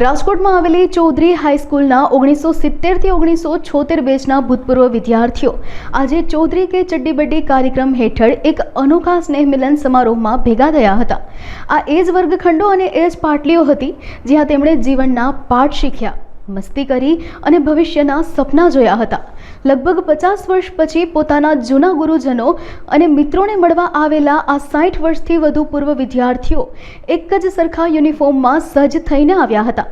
રાજકોટમાં આવેલી ચૌધરી હાઈસ્કૂલના ઓગણીસો સિત્તેરથી ઓગણીસો છોતેર બેચના ભૂતપૂર્વ વિદ્યાર્થીઓ. આજે ચૌધરી કે ચડ્ડીબડ્ડી કાર્યક્રમ હેઠળ એક અનોખા સ્નેહ મિલન સમારોહમાં ભેગા થયા હતા. આ એ જ વર્ગખંડો અને એ જ પાટલીઓ હતી જ્યાં તેમણે જીવનના પાઠ શીખ્યા, મસ્તી કરી અને ભવિષ્યના સપના જોયા હતા. લગભગ પચાસ વર્ષ પછી પોતાના જૂના ગુરુજનો અને મિત્રોને મળવા આવેલા આ સાઠ વર્ષથી વધુ પૂર્વ વિદ્યાર્થીઓ એક જ સરખા યુનિફોર્મમાં સજ્જ થઈને આવ્યા હતા.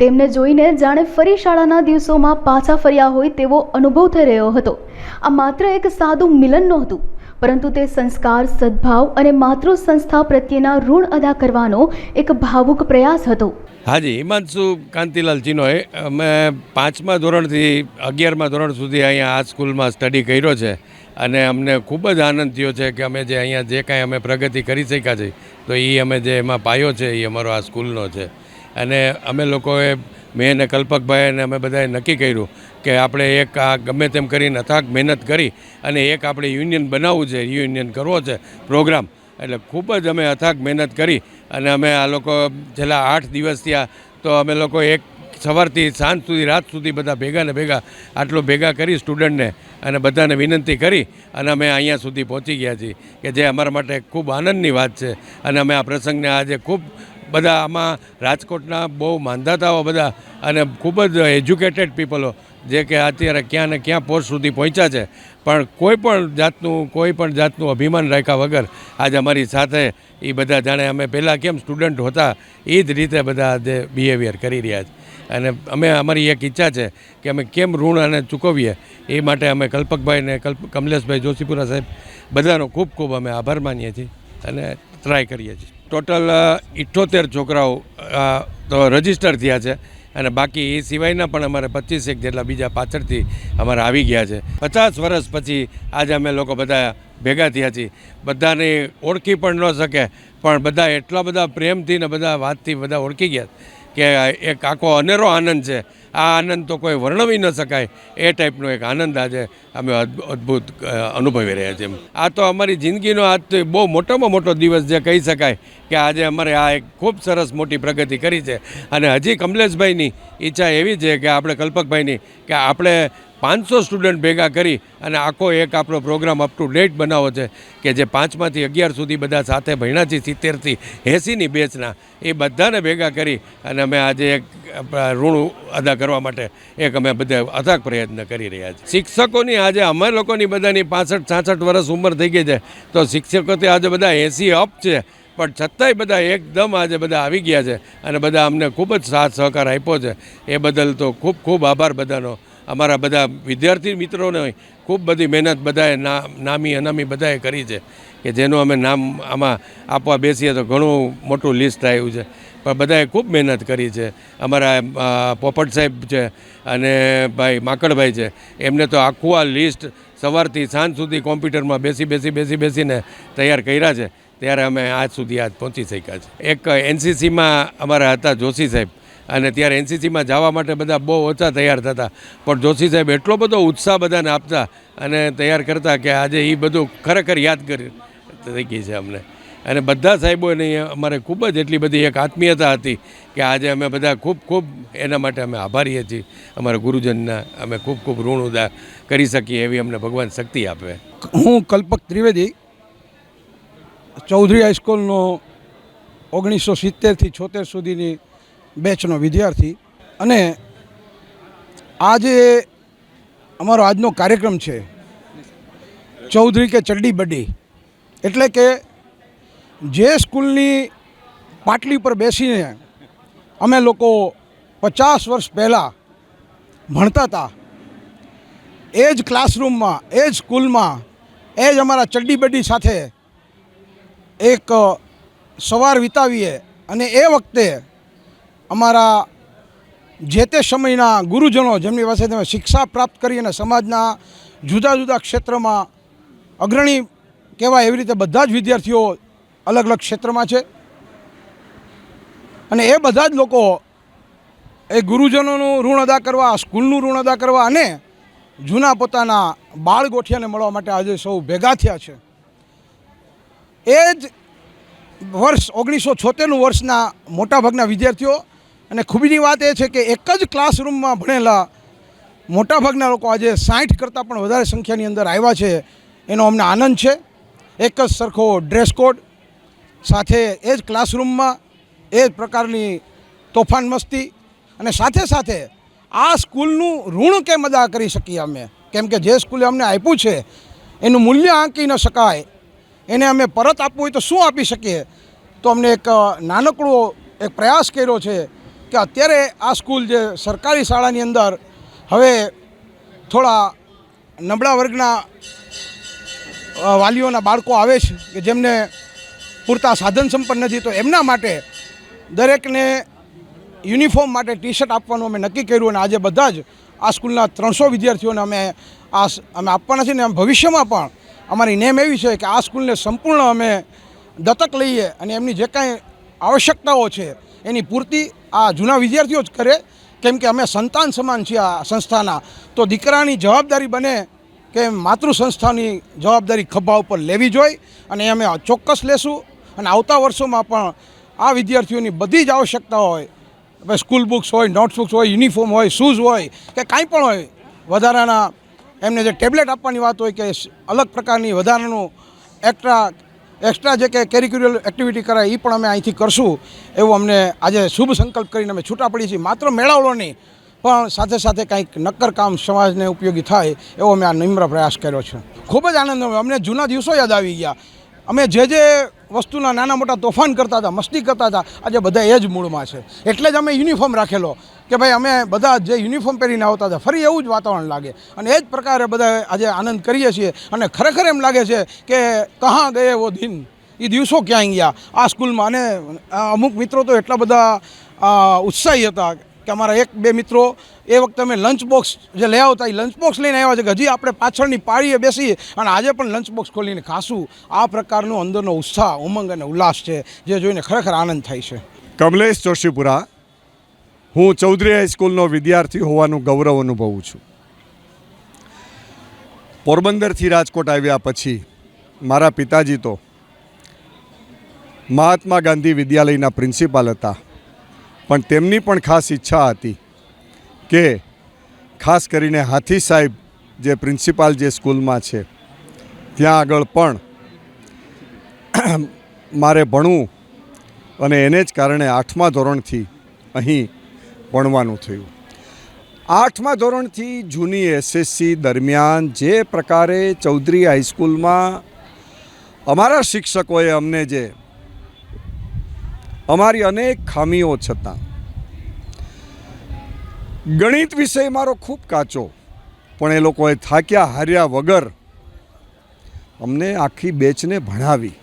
તેમને જોઈને જાણે ફરી શાળાના દિવસોમાં પાછા ફર્યા હોય તેવો અનુભવ થઈ રહ્યો હતો. આ માત્ર એક સાદું મિલન નહોતું, પરંતુ તે સંસ્કાર, સદ્ભાવ અને માતૃ સંસ્થા પ્રત્યેના ઋણ અદા કરવાનો એક ભાવુક પ્રયાસ હતો. હાજી, હિમાંશુ કાંતિલાલ ચિનોય અમે પાંચમા ધોરણથી અગિયારમા ધોરણ સુધી અહીંયા આ સ્કૂલમાં સ્ટડી કર્યો છે અને અમને ખૂબ જ આનંદ થયો છે કે અમે જે અહીંયા જે કાંઈ અમે પ્રગતિ કરી શક્યા છે, તો એ અમે જે એમાં પાયો છે એ અમારો આ સ્કૂલનો છે. અને અમે લોકોએ, મેં અને કલ્પકભાઈ અને અમે બધાએ નક્કી કર્યું કે આપણે એક આ ગમે તેમ કરીને અથાગ મહેનત કરી અને એક આપણે યુનિયન બનાવવું છે, યુનિયન કરવો છે, પ્રોગ્રામ. એટલે ખૂબ જ અમે અથાગ મહેનત કરી અને અમે આ લોકો છેલ્લા આઠ દિવસ થયા તો અમે લોકો એક સવારથી સાંજ સુધી, રાત સુધી બધા ભેગા ને ભેગા આટલો ભેગા કરી સ્ટુડન્ટને અને બધાને વિનંતી કરી અને અમે અહીંયા સુધી પહોંચી ગયા છીએ કે જે અમારા માટે ખૂબ આનંદની વાત છે. અને અમે આ પ્રસંગને આજે ખૂબ બધા આમાં રાજકોટના બહુ માંધાતાઓ બધા અને ખૂબ જ એજ્યુકેટેડ પીપલો જે કે અત્યારે ક્યાં ને ક્યાં પોસ્ટ સુધી પહોંચ્યા છે. પણ કોઈ પણ જાતનું, કોઈ પણ જાતનું અભિમાન રાખ્યા વગર આજે અમારી સાથે એ બધા જાણે અમે પહેલાં કેમ સ્ટુડન્ટ હતા એ જ રીતે બધા જે બિહેવિયર કરી રહ્યા છે. અને અમે, અમારી એક ઈચ્છા છે કે અમે કેમ ઋણ અને ચૂકવીએ, એ માટે અમે કલ્પકભાઈ ને કલ્પ, કમલેશભાઈ જોશીપુરા સાહેબ બધાનો ખૂબ ખૂબ અમે આભાર માનીએ છીએ અને ટ્રાય કરીએ છીએ. ટોટલ ઇઠ્ઠોતેર છોકરાઓ રજિસ્ટર થયા છે અને બાકી એ સિવાયના પણ અમારે પચીસેક જેટલા બીજા પાછળથી અમારે આવી ગયા છે. પચાસ વર્ષ પછી આજે અમે લોકો બધા ભેગા થયા છીએ. બધાને ઓળખી પણ ન શકે, પણ બધા એટલા બધા પ્રેમથી ને બધા વાતથી બધા ઓળખી ગયા કે એક આખો અનેરો આનંદ છે. આ આનંદ તો કોઈ વર્ણવી ન શકાય. એ ટાઈપનો એક આનંદ આજે અમે અદ્ભુ- અદ્ભુત અનુભવી રહ્યા છીએ આ તો અમારી જિંદગીનો આજ તો બહુ મોટામાં મોટો દિવસ જે કહી શકાય કે આજે અમારે આ એક ખૂબ સરસ મોટી પ્રગતિ કરી છે. અને હજી કમલેશભાઈની ઈચ્છા એવી છે કે આપણે કલ્પકભાઈની કે આપણે પાંચસો સ્ટુડન્ટ ભેગા કરી અને આખો એક આપણો પ્રોગ્રામ અપ ટુ ડેટ બનાવો છે કે જે પાંચમાંથી અગિયાર સુધી બધા સાથે ભણ્યા છે સિત્તેરથી એંસીની બેચના એ બધાને ભેગા કરી અને અમે આજે એક ઋણ અદા કરવા માટે એક અમે બધા અથાગ પ્રયત્ન કરી રહ્યા છીએ. શિક્ષકોની આજે, અમે લોકોની બધાની પાસઠ, છાસઠ વર્ષ ઉંમર થઈ ગઈ છે, તો શિક્ષકોથી આજે બધા એંસી અપ છે, પણ છતાંય બધા એકદમ આજે બધા આવી ગયા છે અને બધા અમને ખૂબ જ સાથ સહકાર આપ્યો છે. એ બદલ તો ખૂબ ખૂબ આભાર બધાનો. અમારા બધા વિદ્યાર્થી મિત્રોને ખૂબ બધી મહેનત બધાએ નામી અનામી બધાએ કરી છે કે જેનું અમે નામ આમાં આપવા બેસીએ તો ઘણું મોટું લિસ્ટ આવ્યું છે. પણ બધાએ ખૂબ મહેનત કરી છે. અમારા પોપટ સાહેબ છે અને ભાઈ માકડભાઈ છે. એમને તો આખું આ લિસ્ટ સવારથી સાંજ સુધી કોમ્પ્યુટરમાં બેસી બેસી બેસી બેસીને તૈયાર કર્યા છે. ત્યારે અમે આજ સુધી આજ પહોંચી શક્યા છે. એક એનસીસીમાં અમારા હતા જોશી સાહેબ. અને ત્યારે એનસીસીમાં જવા માટે બધા બહુ ઓછા તૈયાર થતા. પણ જોશી સાહેબ એટલો બધો ઉત્સાહ બધાને આપતા અને તૈયાર કરતા કે આજે એ બધું ખરેખર યાદ કરી થઈ ગઈ છે અમને. અને બધા સાહેબોને અમારે ખૂબ જ એટલી બધી એક આત્મીયતા હતી કે આજે અમે બધા ખૂબ ખૂબ એના માટે અમે આભારીએ છીએ. અમારા ગુરુજનના અમે ખૂબ ખૂબ ઋણ ઉદા કરી શકીએ એવી અમને ભગવાન શક્તિ આપે. હું કલ્પક ત્રિવેદી, ચૌધરી હાઈસ્કૂલનો ઓગણીસો સિત્તેરથી છોતેર સુધીની બેચનો વિદ્યાર્થી. અને આજે અમારો આજનો કાર્યક્રમ છે ચૌધરી કે ચડ્ડી બડ્ડી. એટલે કે જે સ્કૂલની પાટલી પર બેસીને અમે લોકો પચાસ વર્ષ પહેલાં ભણતા હતા. એ જ ક્લાસરૂમમાં, એ જ સ્કૂલમાં, એ જ અમારા ચડ્ડી બડ્ડી સાથે એક સવાર વિતાવીએ. અને એ વખતે અમારા જે તે સમયના ગુરુજનો જેમની પાસે તમે શિક્ષા પ્રાપ્ત કરી અને સમાજના જુદા જુદા ક્ષેત્રમાં અગ્રણી કહેવાય એવી રીતે બધા જ વિદ્યાર્થીઓ અલગ અલગ ક્ષેત્રમાં છે. અને એ બધા જ લોકો એ ગુરુજનોનું ઋણ અદા કરવા, સ્કૂલનું ઋણ અદા કરવા અને જૂના પોતાના બાળ ગોઠિયાને મળવા માટે આજે સૌ ભેગા થયા છે. એ જ વર્ષ ઓગણીસો છોતેરનું વર્ષના મોટાભાગના વિદ્યાર્થીઓ અને ખૂબીની વાત એ છે કે એક જ ક્લાસરૂમમાં ભણેલા મોટાભાગના લોકો આજે સાઠ કરતાં પણ વધારે સંખ્યાની અંદર આવ્યા છે. એનો અમને આનંદ છે. એક જ સરખો ડ્રેસ કોડ સાથે એ જ ક્લાસરૂમમાં એ જ પ્રકારની તોફાન મસ્તી અને સાથે સાથે આ સ્કૂલનું ઋણ કેમ અદા કરી શકીએ અમે. કેમ કે જે સ્કૂલે અમને આપ્યું છે, એનું મૂલ્ય આંકી ન શકાય. એને અમે પરત આપવું હોય તો શું આપી શકીએ? તો અમને એક નાનકડો એક પ્રયાસ કર્યો છે. કે અત્યારે આ સ્કૂલ જે સરકારી શાળાની અંદર હવે થોડા નબળા વર્ગના વાલીઓના બાળકો આવે છે, કે જેમને પૂરતા સાધન સંપન્ન નથી, તો એમના માટે દરેકને યુનિફોર્મ માટે ટી શર્ટ આપવાનું અમે નક્કી કર્યું અને આજે બધા જ આ સ્કૂલના ત્રણસો વિદ્યાર્થીઓને અમે આ અમે આપવાના છે ને આમ ભવિષ્યમાં પણ અમારી નેમ એવી છે કે આ સ્કૂલને સંપૂર્ણ અમે દત્તક લઈએ અને એમની જે કાંઈ આવશ્યકતાઓ છે એની પૂર્તિ આ જૂના વિદ્યાર્થીઓ જ કરે, કેમ કે અમે સંતાન સમાન છીએ આ સંસ્થાના. તો દીકરાની જવાબદારી બને કે માતૃ સંસ્થાની જવાબદારી ખભા ઉપર લેવી જોઈએ અને અમે ચોક્કસ લેશું. અને આવતા વર્ષોમાં પણ આ વિદ્યાર્થીઓની બધી જ આવશ્યકતા હોય. સ્કૂલ બુક્સ હોય, નોટબુક્સ હોય, યુનિફોર્મ હોય, શૂઝ હોય, કે કાંઈ પણ હોય, વધારાના એમને જે ટેબ્લેટ આપવાની વાત હોય કે અલગ પ્રકારની વધારાનું એક્સ્ટ્રા એક્સ્ટ્રા જે કે કેરિક્યુલર એક્ટિવિટી કરાય એ પણ અમે અહીંથી કરશું. એવું અમને આજે શુભ સંકલ્પ કરીને અમે છૂટા પડીએ છીએ. માત્ર મેળાવડો નહીં, પણ સાથે સાથે કંઈક નક્કર કામ સમાજને ઉપયોગી થાય, એવો અમે આ નિમ્ર પ્રયાસ કર્યો છે. ખૂબ જ આનંદ આવ્યો અમને જૂના દિવસો યાદ આવી ગયા. અમે જે જે વસ્તુના નાના મોટા તોફાન કરતા હતા, મસ્તી કરતા હતા, આજે બધા એ જ મૂળમાં છે. એટલે જ અમે યુનિફોર્મ રાખેલો. કે ભાઈ અમે બધા જે યુનિફોર્મ પહેરીને આવતા હતા, ફરી એવું જ વાતાવરણ લાગે. અને એ જ પ્રકારે બધા આજે આનંદ કરીએ છીએ અને ખરેખર એમ લાગે છે કે કહાં ગયે વો દિન? એ દિવસો ક્યાં ગયા? આ સ્કૂલમાં અને અમુક મિત્રો તો એટલા બધા ઉત્સાહી હતા કે અમારા એક, બે મિત્રો, એ વખતે અમે લંચ બોક્સ જે લઈ આવતા એ લંચ બોક્સ લઈને આવ્યા છે કે હજી આપણે પાછળની પાળીએ બેસીએ અને આજે પણ લંચ બોક્સ ખોલીને ખાશું. આ પ્રકારનો અંદરનો ઉત્સાહ, ઉમંગ અને ઉલ્લાસ છે, જે જોઈને ખરેખર આનંદ થાય છે. કમલેશ જોશીપુરા હું ચૌધરી હાઈસ્કૂલનો વિદ્યાર્થી હોવાનું ગૌરવ અનુભવું છું. પોરબંદરથી રાજકોટ આવ્યા પછી મારા પિતાજી તો મહાત્મા ગાંધી વિદ્યાલયના પ્રિન્સિપાલ હતા. પણ તેમની પણ ખાસ ઈચ્છા હતી કે ખાસ કરીને હાથી સાહેબ જે પ્રિન્સિપાલ જે સ્કૂલમાં છે, ત્યાં આગળ પણ મારે ભણવું અને એને જ કારણે આઠમા ધોરણથી અહીં ભણવાનું થયું. આઠમા ધોરણથી જૂની એસએસસી દરમિયાન જે પ્રકારે ચૌધરી હાઈસ્કૂલમાં અમારા શિક્ષકોએ અમને જે અમારી અનેક ખામીઓ છતાં ગણિત વિષય મારો ખૂબ કાચો, પણ એ લોકોએ થાક્યા હાર્યા વગર અમને આખી બેચને ભણાવી.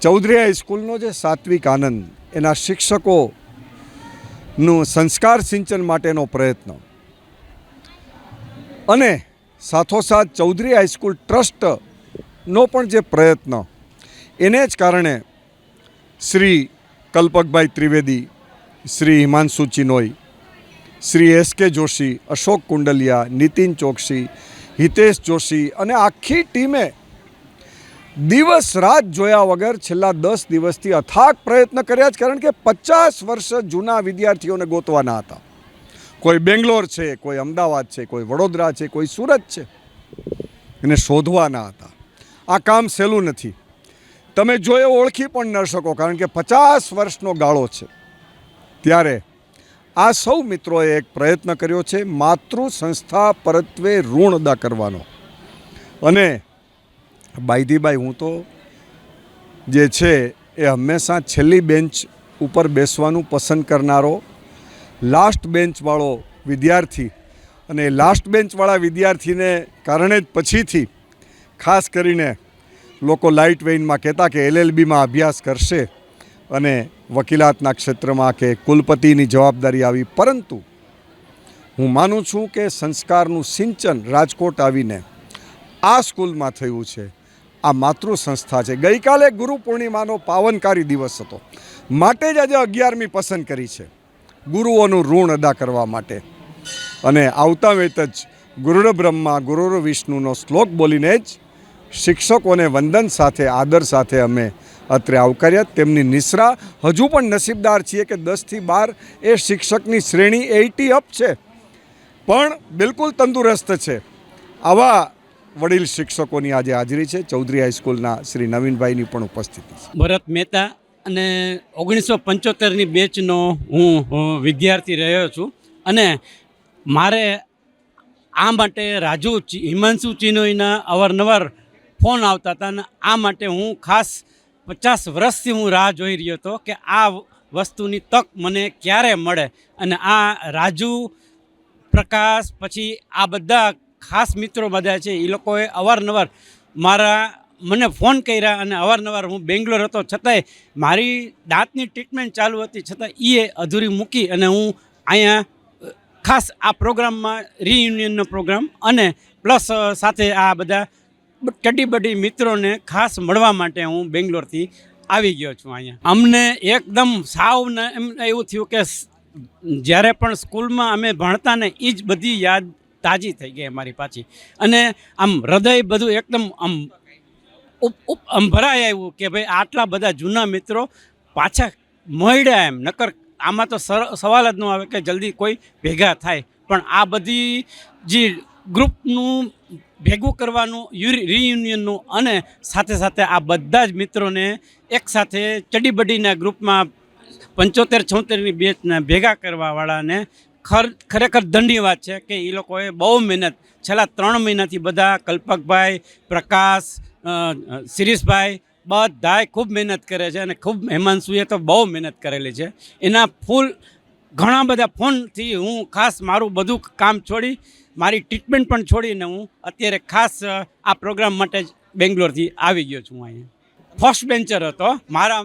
ચૌધરી હાઈસ્કૂલનો જે સાત્વિક આનંદ, એના શિક્ષકોનું સંસ્કાર સિંચન માટેનો પ્રયત્ન. અને સાથોસાથ ચૌધરી હાઈસ્કૂલ ટ્રસ્ટનો પણ જે પ્રયત્ન, એને જ કારણે શ્રી કલ્પકભાઈ ત્રિવેદી, શ્રી હિમાંશુ ચિનોઈ, શ્રી એસ કે જોશી, અશોક કુંડલિયા, નીતિન ચોકસી, હિતેશ જોશી અને આખી ટીમે દિવસ રાત જોયા વગર છેલ્લા દસ દિવસથી અથાક પ્રયત્ન કર્યા જ કારણ કે પચાસ વર્ષ જૂના વિદ્યાર્થીઓને ગોતવાના હતા. કોઈ બેંગ્લોર છે, કોઈ અમદાવાદ છે, કોઈ વડોદરા છે, કોઈ સુરત છે, એને શોધવાના હતા. આ કામ સહેલું નથી. તમે જો ઓળખી પણ ન શકો કારણ કે પચાસ વર્ષનો ગાળો છે. ત્યારે આ સૌ મિત્રોએ એક પ્રયત્ન કર્યો છે માતૃ સંસ્થા પરત્વે ઋણ અદા કરવાનો. અને બાયધીબાઈ હું તો જે છે એ હંમેશા છેલ્લી બેન્ચ ઉપર બેસવાનું પસંદ કરનારો લાસ્ટ બેન્ચવાળો વિદ્યાર્થી અને લાસ્ટ બેન્ચવાળા વિદ્યાર્થીને કારણે જ પછીથી ખાસ કરીને લોકો લાઇટ વેઇનમાં કહેતા કે એલએલબીમાં અભ્યાસ કરશે અને વકીલાતના ક્ષેત્રમાં કે કુલપતિની જવાબદારી આવી. પરંતુ હું માનું છું કે સંસ્કારનું સિંચન રાજકોટ આવીને આ સ્કૂલમાં થયું છે. આ માતૃ સંસ્થા છે. ગઈકાલે ગુરુ પૂર્ણિમાનો પાવનકારી દિવસ હતો. માટે જ આજે અગિયારમી પસંદ કરી છે. ગુરુઓનું ઋણ અદા કરવા માટે. અને આવતા વેત જ ગુરુર બ્રહ્મા, ગુરુર વિષ્ણુનો શ્લોક બોલીને જ શિક્ષકોને વંદન સાથે, આદર સાથે અમે અત્રે આવકાર્યા. તેમની નિશ્રા હજુ પણ નસીબદાર છીએ કે દસથી બાર એ શિક્ષકની શ્રેણી એટી અપ છે. પણ બિલકુલ તંદુરસ્ત છે. આવા વડીલ શિક્ષકોની આજે હાજરી છે. ચૌધરી હાઈસ્કૂલના શ્રી નવીનભાઈની પણ ઉપસ્થિતિ છે. ભરત મહેતા અને ઓગણીસો પંચોતેરની બેચનો હું વિદ્યાર્થી રહ્યો છું. અને મારે આ માટે રાજુ હિમાંશુ ચિનોઈના અવારનવાર ફોન આવતા હતા અને આ માટે હું ખાસ પચાસ વર્ષથી હું રાહ જોઈ રહ્યો હતો કે આ વસ્તુની તક મને ક્યારે મળે. અને આ રાજુ પ્રકાશ, પછી આ બધા ખાસ મિત્રો બધા છે એ લોકોએ અવારનવાર મારા મને ફોન કર્યા અને અવારનવાર હું બેંગ્લોર હતો. છતાંય મારી દાંતની ટ્રીટમેન્ટ ચાલુ હતી, છતાં એ અધૂરી મૂકી અને હું અહીંયા ખાસ આ પ્રોગ્રામમાં રિયુનિયનનો પ્રોગ્રામ અને પ્લસ સાથે આ બધા ટડી બડી મિત્રોને ખાસ મળવા માટે હું બેંગ્લોરથી આવી ગયો છું અહીંયા. અમને એકદમ સાવ ને, એમ, એવું થયું કે જ્યારે પણ સ્કૂલમાં અમે ભણતા ને એ જ બધી યાદ તાજી થઈ ગઈ અમારી પાછી. અને આમ હૃદય બધું એકદમ આમ ઉપ આમ ભરાઈ આવ્યું કે ભાઈ આટલા બધા જૂના મિત્રો પાછા મળ્યા એમ. નકર આમાં તો સવાલ જ ન આવે કે જલ્દી કોઈ ભેગા થાય. પણ આ બધી જે ગ્રુપનું ભેગું કરવાનું રિયુનિયનનું અને સાથે સાથે આ બધા જ મિત્રોને એકસાથે ચડીબડીના ગ્રુપમાં પંચોતેર છોતેરની બેચને ભેગા કરવાવાળાને ખર, ખરેખર ધન્યવાદ છે કે એ લોકોએ બહુ મહેનત, છેલ્લા ત્રણ મહિનાથી બધા કલ્પકભાઈ, પ્રકાશ શિરીષભાઈ બધાએ ખૂબ મહેનત કરે છે અને ખૂબ હેમાંશુએ તો બહુ મહેનત કરેલી છે. એના ફૂલ, ઘણા બધા ફોનથી હું ખાસ મારું બધું કામ છોડી, મારી ટ્રીટમેન્ટ પણ છોડીને હું અત્યારે ખાસ આ પ્રોગ્રામ માટે જ બેંગ્લોરથી આવી ગયો છું અહીંયા. ફર્સ્ટ બેન્ચર હતો. મારા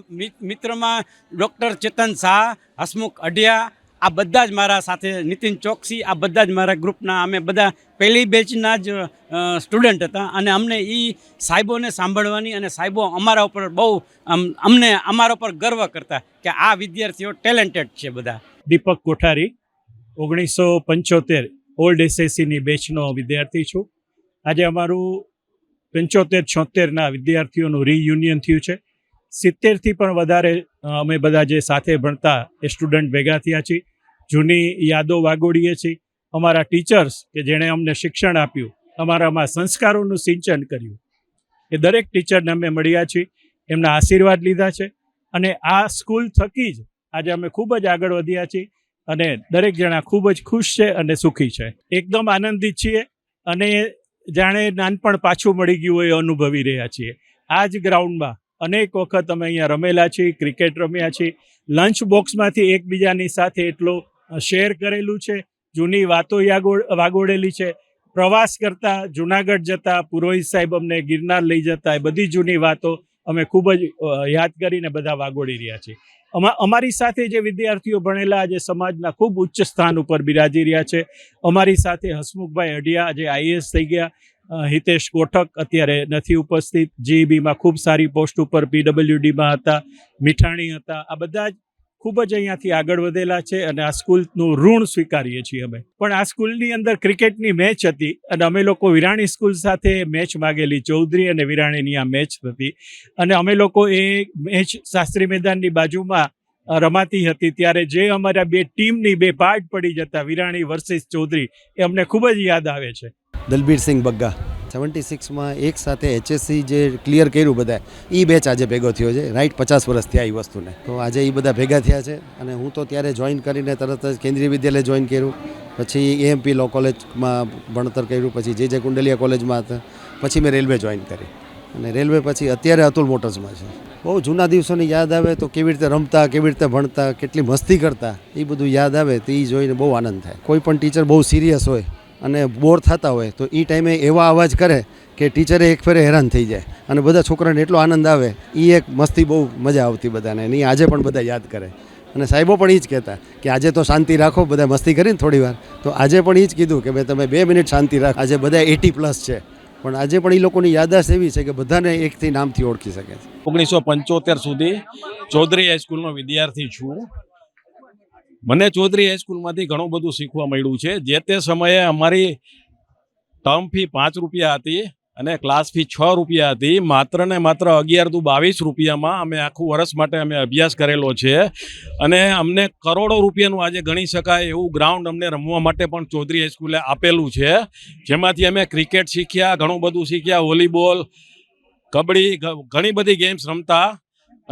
મિત્રમાં ડૉક્ટર ચેતન શાહ, હસમુખ અઢિયા આ બધા જ મારા સાથે નીતિન ચોકસી, આ બધા જ મારા ગ્રુપના, અમે બધા પહેલી બેચના જ સ્ટુડન્ટ હતા. અને અમને એ સાહેબોને સાંભળવાની અને સાહેબો અમારા ઉપર બહુ અમને અમારા ઉપર ગર્વ કરતા કે આ વિદ્યાર્થીઓ ટેલેન્ટેડ છે બધા. દીપક કોઠારી, ઓગણીસો પંચોતેર ઓલ્ડ એસએસસીની બેચનો વિદ્યાર્થી છું. આજે અમારું પંચોતેર છોતેરના વિદ્યાર્થીઓનું રિયુનિયન થયું છે. સિત્તેરથી પણ વધારે અમે બધા જે સાથે ભણતા એ સ્ટુડન્ટ ભેગા થયા છીએ. જૂની યાદો વાગોડીએ છીએ. અમારા ટીચર્સ કે જેણે અમને શિક્ષણ આપ્યું, અમારામાં સંસ્કારોનું સિંચન કર્યું. એ દરેક ટીચરને અમે મળ્યા છીએ, એમના આશીર્વાદ લીધા છે. અને આ સ્કૂલ થકી જ આજે અમે ખૂબ જ આગળ વધ્યા છીએ અને દરેક જણા ખૂબ જ ખુશ છે અને સુખી છે. એકદમ આનંદિત છીએ અને જાણે નાનપણ પાછું મળી ગયું હોય અનુભવી રહ્યા છીએ. આ જ ગ્રાઉન્ડમાં અનેક વખત અમે અહીંયા રમેલા છીએ, ક્રિકેટ રમ્યા છીએ. લંચ બોક્સમાંથી એકબીજાની સાથે એટલો શેર કરેલું છે, જૂની વાતો વાગોડેલી છે. પ્રવાસ કરતા જુનાગઢ જતા પુરોહિત સાહેબ અમને ગિરનાર લઈ જતા, એ બધી જૂની વાતો અમે ખૂબ જ યાદ કરીને બધા વાગોડી રહ્યા છીએ. અમા, અમારી સાથે જે વિદ્યાર્થીઓ ભણેલા આજે સમાજના ખૂબ ઉચ્ચ સ્થાન ઉપર બિરાજી રહ્યા છે. અમારી સાથે હસમુખભાઈ અઢિયા જે આઈએએસ થઈ ગયા. હિતેશ કોઠક અત્યારે નથી ઉપસ્થિત. જીઈબીમાં ખૂબ સારી પોસ્ટ ઉપર પીડબ્લ્યુડીમાં હતા. મીઠાણી હતા. આ બધા જ ખૂબ જ અહીંયાથી આગળ વધેલા છે અને આ સ્કૂલનું ઋણ સ્વીકારીએ છીએ અમે. પણ આ સ્કૂલની અંદર ક્રિકેટની મેચ હતી અને અમે લોકો વિરાણી સ્કૂલ સાથે મેચ માગેલી, ચૌધરી અને વિરાણીની આ મેચ હતી. અને અમે લોકો એ મેચ શાસ્ત્રી મેદાનની બાજુમાં રમાતી હતી. ત્યારે જે અમારા બે ટીમની બે પાર્ટ પડી જતા, વિરાણી વર્સિસ ચૌધરી, એ અમને ખૂબ જ યાદ આવે છે. દલબીરસિંહ બગ્ગા. સેવન્ટી સિક્સમાં એક સાથે એચએસસી જે ક્લિયર કર્યું બધા એ બેચ આજે ભેગો થયો છે. રાઈટ પચાસ વર્ષ થયા એ વસ્તુને. તો આજે એ બધા ભેગા થયા છે અને હું તો ત્યારે જોઈન કરીને તરત જ કેન્દ્રીય વિદ્યાલય જોઈન કર્યું. પછી એએમપી લો કોલેજમાં ભણતર કર્યું. પછી જે જે કુંડલિયા કોલેજમાં હતા. પછી મેં રેલવે જોઈન કરી. અને રેલવે પછી અત્યારે અતુલ મોટર્સમાં છે. બહુ જૂના દિવસોની યાદ આવે તો કેવી રીતે રમતા, કેવી રીતે ભણતા, કેટલી મસ્તી કરતા એ બધું યાદ આવે તો એ જોઈને બહુ આનંદ થાય. કોઈ પણ ટીચર બહુ સિરિયસ હોય અને બોર થતા હોય તો એ ટાઈમે એવા અવાજ કરે કે ટીચરે એક ફેરે હેરાન થઈ જાય. અને બધા છોકરાને એટલો આનંદ આવે એ એક મસ્તી બહુ મજા આવતી બધાને. અને આજે પણ બધા યાદ કરે. અને સાહેબો પણ એ જ કહેતા કે આજે તો શાંતિ રાખો, બધા મસ્તી કરીને થોડી વાર તો આજે પણ એ જ કીધું કે ભાઈ તમે બે મિનિટ શાંતિ રાખો. આજે બધા એટી પ્લસ છે. પણ આજે પણ એ લોકોની યાદાશ એવી છે કે બધાને એકથી નામથી ઓળખી શકે છે. ઓગણીસો પંચોતેર સુધી ચૌધરી હાઈસ્કૂલનો વિદ્યાર્થી છું. મને ચૌધરી હાઈસ્કૂલમાંથી ઘણું બધું શીખવા મળ્યું છે. જે તે સમયે અમારી ટર્મ ફી પાંચ રૂપિયા હતી અને ક્લાસ ફી છ રૂપિયા હતી. માત્ર ને માત્ર અગિયાર દુ બાવીસ રૂપિયામાં અમે આખું વર્ષ માટે અમે અભ્યાસ કરેલો છે. અને અમને કરોડો રૂપિયાનું આજે ગણી શકાય એવું ગ્રાઉન્ડ અમને રમવા માટે પણ ચૌધરી હાઈસ્કૂલે આપેલું છે. જેમાંથી અમે ક્રિકેટ શીખ્યા, ઘણું બધું શીખ્યા વોલીબોલ કબડ્ડી ઘણી બધી ગેમ્સ રમતા.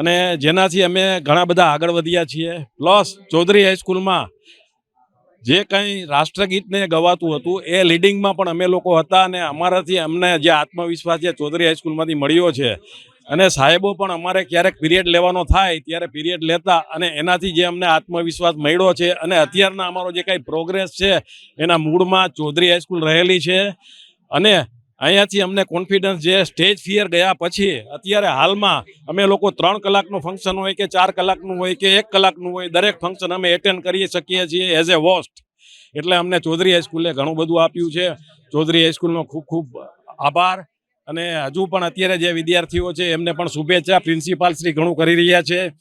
અને જેનાથી અમે ઘણા બધા આગળ વધ્યા છીએ. પ્લસ ચૌધરી હાઈસ્કૂલમાં જે કંઈ રાષ્ટ્રગીતને ગવાતું હતું, એ લીડિંગમાં પણ અમે લોકો હતા અને અમારાથી અમને જે આત્મવિશ્વાસ જે ચૌધરી હાઈસ્કૂલમાંથી મળ્યો છે અને સાહેબો પણ અમારે ક્યારેક પીરિયડ લેવાનો થાય ત્યારે પીરિયડ લેતા અને એનાથી જે અમને આત્મવિશ્વાસ મળ્યો છે અને અત્યારના અમારો જે કાંઈ પ્રોગ્રેસ છે, એના મૂળમાં ચૌધરી હાઈસ્કૂલ રહેલી છે. અને અહીંયાથી અમને કોન્ફિડન્સ જે સ્ટેજ ફિયર ગયા પછી, અત્યારે હાલમાં અમે લોકો ત્રણ કલાકનું ફંક્શન હોય કે ચાર કલાકનું હોય કે એક કલાકનું હોય, દરેક ફંક્શન અમે એટેન્ડ કરી શકીએ છીએ એઝ એ હોસ્ટ એટલે અમને ચૌધરી હાઈસ્કૂલે ઘણું બધું આપ્યું છે. ચૌધરી હાઈસ્કૂલનો ખૂબ ખૂબ આભાર. અને હજુ પણ અત્યારે જે વિદ્યાર્થીઓ છે, એમને પણ શુભેચ્છા. પ્રિન્સિપાલ શ્રી ઘણું કરી રહ્યા છે.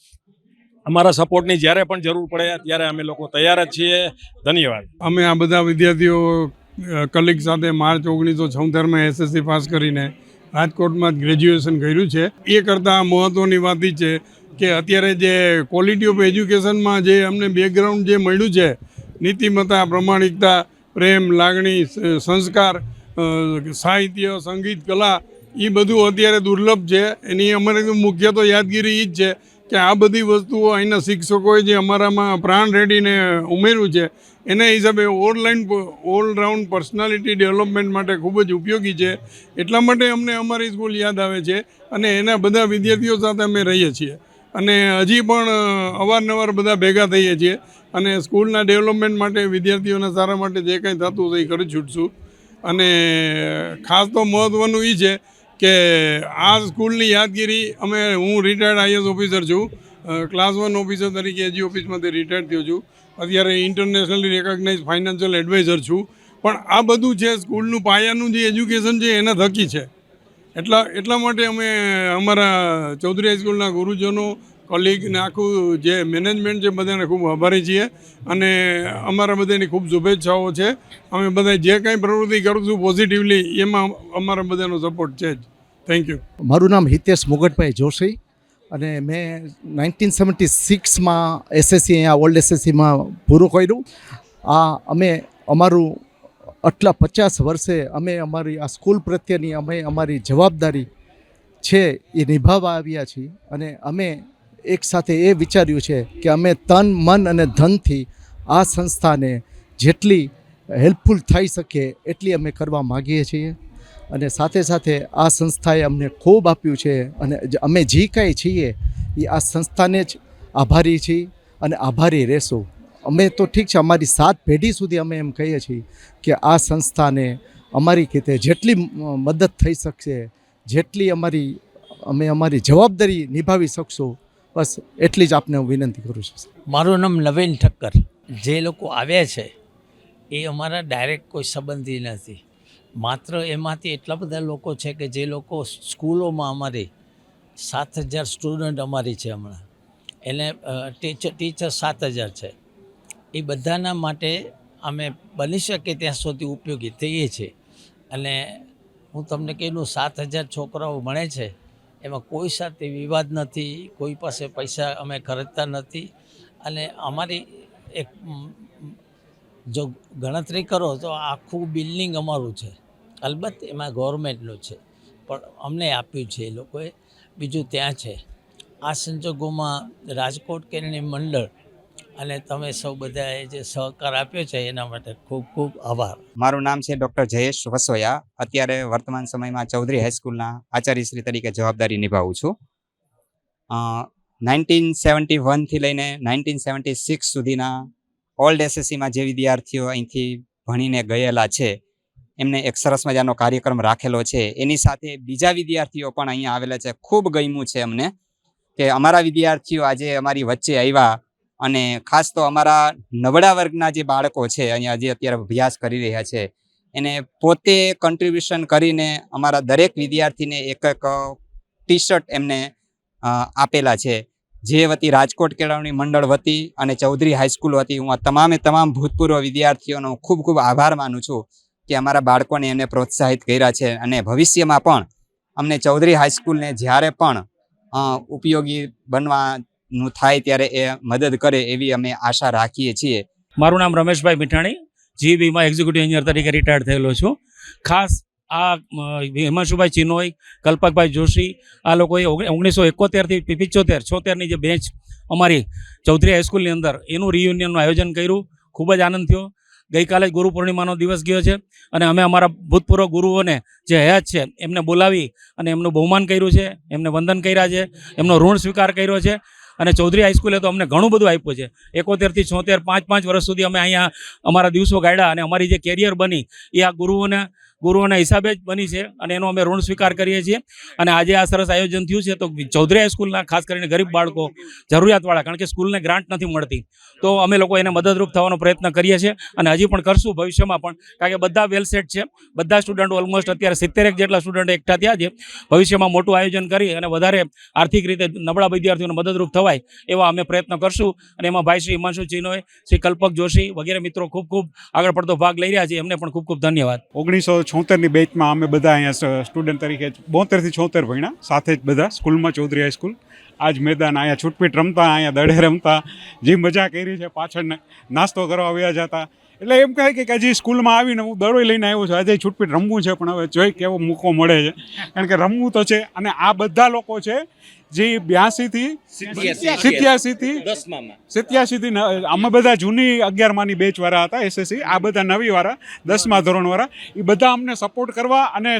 અમારા સપોર્ટની જ્યારે પણ જરૂર પડે, ત્યારે અમે લોકો તૈયાર જ છીએ. ધન્યવાદ. અમે આ બધા વિદ્યાર્થીઓ કલીગ સાથે માર્ચ ઓગણીસો છોતેરમાં એસએસસી પાસ કરીને રાજકોટમાં જ ગ્રેજ્યુએશન કર્યું છે. એ કરતાં મહત્ત્વની વાત એ છે કે અત્યારે જે ક્વોલિટી ઓફ એજ્યુકેશનમાં જે અમને બેકગ્રાઉન્ડ જે મળ્યું છે, નીતિમત્તા, પ્રમાણિકતા, પ્રેમ, લાગણી સંસ્કાર સાહિત્ય, સંગીત, કલા એ બધું અત્યારે દુર્લભ છે. એની અમારે મુખ્ય તો યાદગીરી એ જ છે કે આ બધી વસ્તુઓ અહીંના શિક્ષકોએ જે અમારામાં પ્રાણ રેડીને ઉમેર્યું છે એના હિસાબે ઓનલાઈન ઓલરાઉન્ડ પર્સનાલિટી ડેવલપમેન્ટ માટે ખૂબ જ ઉપયોગી છે. એટલા માટે અમને અમારી સ્કૂલ યાદ આવે છે અને એના બધા વિદ્યાર્થીઓ સાથે અમે રહીએ છીએ. અને હજી પણ અવારનવાર બધા ભેગા થઈએ છીએ અને સ્કૂલના ડેવલપમેન્ટ માટે વિદ્યાર્થીઓના સારા માટે જે કંઈ થતું એ કરી છૂટશું. અને, ખાસ તો મહત્ત્વનું એ છે કે આ સ્કૂલની યાદગીરી અમે, હું રિટાયર્ડ આઈએસ ઓફિસર છું. ક્લાસ વન ઓફિસર તરીકે એજી ઓફિસમાંથી રિટાયર્ડ થયો છું. અત્યારે ઇન્ટરનેશનલી રેકગ્નાઇઝ ફાઇનાન્શિયલ એડવાઇઝર છું. પણ આ બધું છે સ્કૂલનું પાયાનું જે એજ્યુકેશન છે એના થકી છે. એટલા એટલા માટે અમે અમારા ચૌધરી હાઈસ્કૂલના ગુરુજનો કોલિગને આખું જે મેનેજમેન્ટ છે બધાને ખૂબ આભારી છીએ. અને અમારા બધાની ખૂબ શુભેચ્છાઓ છે. અમે બધા જે કાંઈ પ્રવૃત્તિ કરશું પોઝિટિવલી એમાં અમારા બધાનો સપોર્ટ છે જ. થેન્ક યુ મારું નામ હિતેશ મુગટભાઈ જોશી. અને મેં નાઇન્ટીન સેવન્ટી સિક્સમાં એસએસસી અહીંયા ઓલ્ડ એસએસસીમાં પૂરું કર્યું. આ અમે અમારું આટલા પચાસ વર્ષે અમે અમારી આ સ્કૂલ પ્રત્યેની અમે અમારી જવાબદારી છે એ નિભાવવા આવ્યા છીએ. અને અમે એક સાથે એ વિચાર્યું છે કે અમે તન, મન અને ધનથી આ સંસ્થાને જેટલી હેલ્પફુલ થઈ શકે એટલી અમે કરવા માગીએ છીએ. અને સાથે સાથે આ સંસ્થાએ અમને ખૂબ આપ્યું છે અને અમે જે કાંઈ છીએ એ આ સંસ્થાને જ આભારી છીએ અને આભારી રહેશું. અમે તો ઠીક છે, અમારી સાત પેઢી સુધી અમે એમ કહીએ છીએ કે આ સંસ્થાને અમારી રીતે જેટલી મદદ થઈ શકશે, જેટલી અમારી, અમે અમારી જવાબદારી નિભાવી શકશો, બસ એટલી જ આપને હું વિનંતી કરું છું મારું નામ નવીન ઠક્કર. જે લોકો આવ્યા છે, એ અમારા ડાયરેક્ટ કોઈ સંબંધી નથી. માત્ર એમાંથી એટલા બધા લોકો છે કે જે લોકો સ્કૂલોમાં અમારી સાત હજાર સ્ટુડન્ટ અમારી છે હમણાં. એને ટીચર ટીચર સાત હજાર છે. એ બધાના માટે અમે બની શકે ત્યાં સુધી ઉપયોગી થઈએ છીએ. અને હું તમને કહેલું સાત હજાર છોકરાઓ ભણે છે. એમાં કોઈ સાથે વિવાદ નથી, કોઈ પાસે પૈસા અમે ખર્ચતા નથી. અને અમારી એક જો ગણતરી કરો તો આખું બિલ્ડિંગ અમારું છે. અલબત્ત એમાં ગવર્મેન્ટનું છે. પણ અમને આપ્યું છે એ લોકોએ. બીજું ત્યાં છે. આ સંજોગોમાં રાજકોટ કેરણી મંડળ અને તમે સૌ બધાએ જે સહકાર આપ્યો છે એના માટે ખૂબ ખૂબ આભાર. મારું નામ છે ડૉક્ટર જયેશ વસોયા. અત્યારે વર્તમાન સમયમાં ચૌધરી હાઈસ્કૂલના આચાર્યશ્રી તરીકે જવાબદારી નિભાવું છું. નાઇન્ટીન સેવન્ટી વનથી લઈને નાઇન્ટીન સેવન્ટી સિક્સ સુધીના ઓલ્ડ એસએસસીમાં જે વિદ્યાર્થીઓ અહીંથી ભણીને ગયેલા છે, એમને એક સરસ મજાનો કાર્યક્રમ રાખેલો છે. એની સાથે બીજા વિદ્યાર્થીઓ પણ અહીંયા આવેલા છે. ખૂબ ગમ્યું છે અમને કે અમારા વિદ્યાર્થીઓ આજે અમારી વચ્ચે આવ્યા અને ખાસ તો અમારા નબળા વર્ગના જે બાળકો છે અહીંયા જે અત્યારે અભ્યાસ કરી રહ્યા છે, એને પોતે કન્ટ્રીબ્યુશન કરીને અમારા દરેક વિદ્યાર્થીને એક એક ટી શર્ટ એમને આપેલા છે. જે વતી રાજકોટ કેળવણી મંડળ વતી અને ચૌધરી હાઈસ્કૂલ વતી હું આ તમામે તમામ ભૂતપૂર્વ વિદ્યાર્થીઓનો ખૂબ ખૂબ આભાર માનું છું કે અમારા બાળકોને એમને પ્રોત્સાહિત કર્યા છે અને ભવિષ્યમાં પણ અમને ચૌધરી હાઈસ્કૂલને જ્યારે પણ ઉપયોગી બનવાનું થાય ત્યારે એ મદદ કરે એવી અમે આશા રાખીએ છીએ. મારું નામ રમેશભાઈ મીઠાણી જીબીમાં એક્ઝિક્યુટિવ એન્જિનિયર તરીકે રિટાયર્ડ થયેલો છું. ખાસ આ હિમાંશુભાઈ ચિનોઈ, કલ્પકભાઈ જોશી, આ લોકોએ ઓગણીસો એકોતેરથી પિચોતેર છોતેરની જે બેન્ચ અમારી ચૌધરી હાઈસ્કૂલની અંદર, એનું રિયુનિયનનું આયોજન કર્યું. ખૂબ જ આનંદ થયો. ગઈકાલે જ ગુરુ પૂર્ણિમાનો દિવસ ગયો છે અને અમે અમારા ભૂતપૂર્વ ગુરુઓને જે હયાત છે, એમને બોલાવી અને એમનું બહુમાન કર્યું છે, એમને વંદન કર્યા છે, એમનો ઋણ સ્વીકાર કર્યો છે અને ચૌધરી હાઈસ્કૂલે તો અમને ઘણું બધું આપ્યું છે. એકોતેરથી છોતેર, પાંચ પાંચ વર્ષ સુધી અમે અહીંયા અમારા દિવસો ગાળ્યા અને અમારી જે કેરિયર બની, એ આ ગુરુઓને ગુરુઓના હિસાબે જ બની છે અને એનો અમે ઋણ સ્વીકાર કરીએ છીએ. અને આજે આ સરસ આયોજન થયું છે તો ચૌધરી હાઈસ્કૂલના ખાસ કરીને ગરીબ બાળકો જરૂરિયાતવાળા, કારણ કે સ્કૂલને ગ્રાન્ટ નથી મળતી. તો અમે લોકો એને મદદરૂપ થવાનો પ્રયત્ન કરીએ છીએ અને હજી પણ કરશું ભવિષ્યમાં પણ, કારણ કે બધા વેલ સેટ છે. બધા સ્ટુડન્ટ ઓલમોસ્ટ અત્યારે સિત્તેરેક જેટલા સ્ટુડન્ટ એકઠા થયા છે. ભવિષ્યમાં મોટું આયોજન કરી અને વધારે આર્થિક રીતે નબળા વિદ્યાર્થીઓને મદદરૂપ થવાય એવા અમે પ્રયત્ન કરશું. અને એમાં ભાઈ શ્રી હિમાંશુ ચિનોય, શ્રી કલ્પક જોશી વગેરે મિત્રો ખૂબ ખૂબ આગળ પડતો ભાગ લઈ રહ્યા છે. એમને પણ ખૂબ ખૂબ ધન્યવાદ. ઓગણીસો છોતેરની બેચમાં અમે બધા અહીંયા સ્ટુડન્ટ તરીકે બોતેરથી છોતેર ભણ્યા. સાથે જ બધા સ્કૂલમાં ચૌધરી હાઈસ્કૂલ આજ મેદાન અહીંયા છૂટપીટ રમતા, અહીંયા દડે રમતા. જે મજા કરી છે પાછળ નાસ્તો કરવા આવ્યા જતા એટલે એમ કહે કે હજી સ્કૂલમાં આવીને હું દડોય લઈને આવ્યો છું. આજે છૂટપીટ રમવું છે પણ હવે જોઈ કેવો મોકો મળે છે. કારણ કે રમવું તો છે અને આ બધા લોકો છે જે બ્યાસીથી સિત્યાસીથી સિત્યાસીથી અમે બધા જૂની અગિયારમાંની બેચ વાળા હતા એસએસસી આ બધા નવી વાળા દસમા ધોરણ વાળા એ બધા અમને સપોર્ટ કરવા અને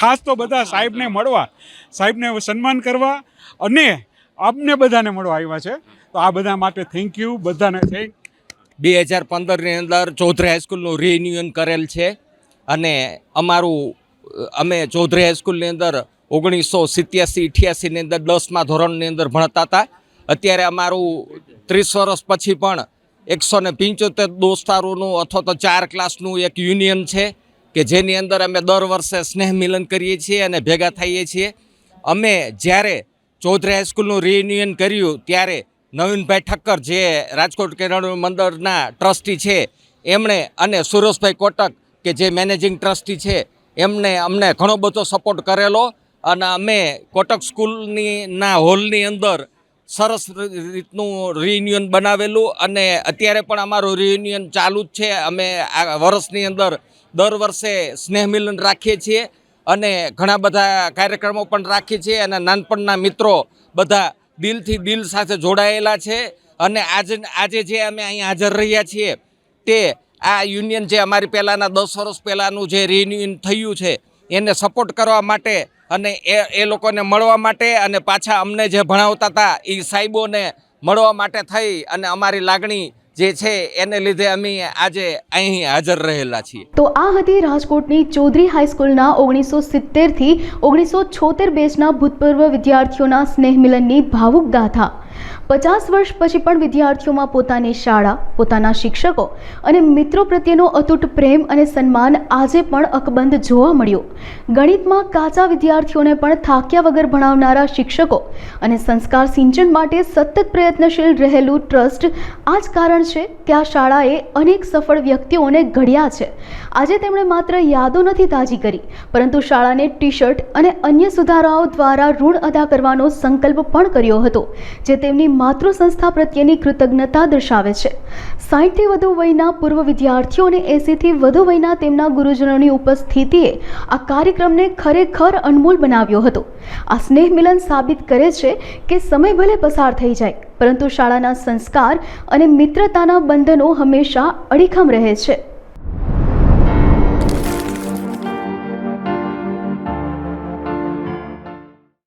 ખાસ તો બધા સાહેબને મળવા સાહેબને સન્માન કરવા અને અમને બધાને મળવા આવ્યા છે. તો આ બધા માટે થેન્ક યુ બધાને થેન્ક બે હજાર પંદરની અંદર ચૌધરી હાઈસ્કૂલનું રિન્યુઅન કરેલ છે. અને અમારું અમે ચૌધરી હાઈસ્કૂલની અંદર ઓગણીસો સિત્યાસી અઠ્યાસીની અંદર દસમા ધોરણની અંદર ભણતા હતા. અત્યારે અમારું ત્રીસ વર્ષ પછી પણ એકસો ને પંચોતેર દોસ્તારોનું અથવા તો ચાર ક્લાસનું એક યુનિયન છે કે જેની અંદર અમે દર વર્ષે સ્નેહ મિલન કરીએ છીએ અને ભેગા થઈએ છીએ. અમે જ્યારે ચૌધરી હાઈસ્કૂલનું રિન્યુઅન કર્યું ત્યારે નવીનભાઈ ઠક્કર જે રાજકોટ કેરળ મંદિરના ટ્રસ્ટી છે, એમણે અને સુરેશભાઈ કોટક, કે જે મેનેજિંગ ટ્રસ્ટી છે, એમને અમને ઘણો બધો સપોર્ટ કરેલો અને અમે કોટક સ્કૂલની ના હોલની અંદર સરસ રીતનું રિયુનિયન બનાવેલું અને અત્યારે પણ અમારું રિયુનિયન ચાલુ જ છે. અમે આ વર્ષની અંદર દર વર્ષે સ્નેહ મિલન રાખીએ છીએ અને ઘણા બધા કાર્યક્રમો પણ રાખીએ છીએ અને નાનપણના મિત્રો બધા દિલથી દિલ સાથે જોડાયેલા છે અને આજે આજે જે અમે અહીં હાજર રહ્યા છીએ તે આ યુનિયન જે અમારી પહેલાંના દસ વર્ષ પહેલાંનું જે રિન્યુન થયું છે, એને સપોર્ટ કરવા માટે અને એ એ લોકોને મળવા માટે અને પાછા અમને જે ભણાવતા હતા એ સાહેબોને મળવા માટે થઈ અને અમારી લાગણી જે છે, એને લીધે અમે આજે અહીં હાજર રહેલા છીએ. તો આ હતી રાજકોટની ચૌધરી હાઈસ્કૂલના ઓગણીસો સિત્તેરથી ઓગણીસો છોતેર બેચના ભૂતપૂર્વ વિદ્યાર્થીઓના સ્નેહ મિલનની ભાવુક ગાથા. પચાસ વર્ષ પછી પણ વિદ્યાર્થીઓમાં પોતાની શાળા, પોતાના શિક્ષકો અને મિત્રો પ્રત્યેનો અતૂટ પ્રેમ અને સન્માન આજે પણ અકબંધ જોવા મળ્યો. ગણિતમાં કાચા વિદ્યાર્થીઓને પણ થાક્યા વગર ભણાવનારા શિક્ષકો અને સંસ્કાર સિંચન માટે સતત પ્રયત્નશીલ રહેલું ટ્રસ્ટ આ જ કારણ છે કે આ શાળાએ અનેક સફળ વ્યક્તિઓને ઘડ્યા છે. આજે તેમણે માત્ર યાદો નથી તાજી કરી, પરંતુ શાળાને ટી શર્ટ અને અન્ય સુધારાઓ દ્વારા ઋણ અદા કરવાનો સંકલ્પ પણ કર્યો હતો, જે તેમની માતૃ સંસ્થા પ્રત્યેની કૃતજ્ઞતા દર્શાવે છે. સાહીઠથી વધુ વયના પૂર્વ વિદ્યાર્થીઓ અને એંસીથી વધુ વયના તેમના ગુરુજનોની ઉપસ્થિતિએ આ કાર્યક્રમને ખરેખર અનમોલ બનાવ્યો હતો. આ સ્નેહ મિલન સાબિત કરે છે કે સમય ભલે પસાર થઈ જાય, પરંતુ શાળાના સંસ્કાર અને મિત્રતાના બંધનો હંમેશા અડીખમ રહે છે.